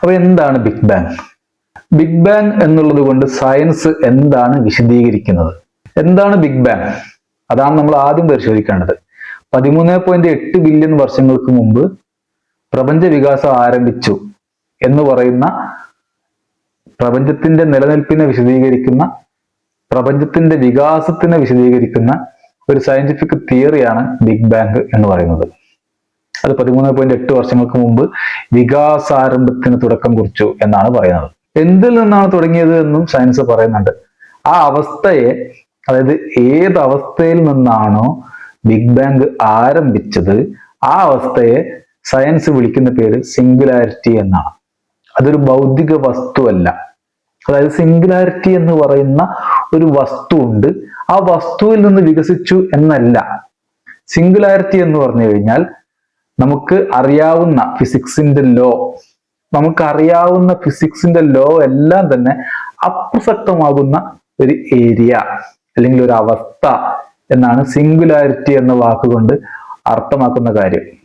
അപ്പൊ എന്താണ് big bang big bang എന്നുള്ളത് കൊണ്ട് സയൻസ് എന്താണ് വിശദീകരിക്കുന്നത്? എന്താണ് ബിഗ് ബാങ് അതാണ് നമ്മൾ ആദ്യം പരിശോധിക്കേണ്ടത്. പതിമൂന്ന് പോയിന്റ് എട്ട് ബില്യൺ വർഷങ്ങൾക്ക് മുമ്പ് പ്രപഞ്ച വികാസം ആരംഭിച്ചു എന്ന് പറയുന്ന പ്രപഞ്ചത്തിന്റെ നിലനിൽപ്പിനെ വിശദീകരിക്കുന്ന പ്രപഞ്ചത്തിന്റെ വികാസത്തിനെ വിശദീകരിക്കുന്ന ഒരു സയന്റിഫിക് തിയറിയാണ് ബിഗ് ബാങ് എന്ന് പറയുന്നത്. അത് പതിമൂന്ന് പോയിന്റ് എട്ട് വർഷങ്ങൾക്ക് മുമ്പ് വികാസാരംഭത്തിന് തുടക്കം കുറിച്ചു എന്നാണ് പറയുന്നത്. എന്തിൽ നിന്നാണ് തുടങ്ങിയത് എന്നും സയൻസ് പറയുന്നുണ്ട്. ആ അവസ്ഥയെ അതായത് ഏത് അവസ്ഥയിൽ നിന്നാണോ ബിഗ് ബാങ്ക് ആരംഭിച്ചത് ആ അവസ്ഥയെ സയൻസ് വിളിക്കുന്ന പേര് സിംഗുലാരിറ്റി എന്നാണ്. അതൊരു ഭൗതിക വസ്തുവല്ല. അതായത് സിംഗുലാരിറ്റി എന്ന് പറയുന്ന ഒരു വസ്തു ഉണ്ട് ആ വസ്തുവിൽ നിന്ന് വികസിച്ചു എന്നല്ല. സിംഗുലാരിറ്റി എന്ന് പറഞ്ഞു കഴിഞ്ഞാൽ നമുക്ക് അറിയാവുന്ന ഫിസിക്സിന്റെ ലോ നമുക്ക് അറിയാവുന്ന ഫിസിക്സിന്റെ ലോ എല്ലാം തന്നെ അപ്രസക്തമാകുന്ന ഒരു ഏരിയ അല്ലെങ്കിൽ ഒരു അവസ്ഥ എന്നാണ് സിംഗുലാരിറ്റി എന്ന വാക്കുകൊണ്ട് അർത്ഥമാക്കുന്ന കാര്യം.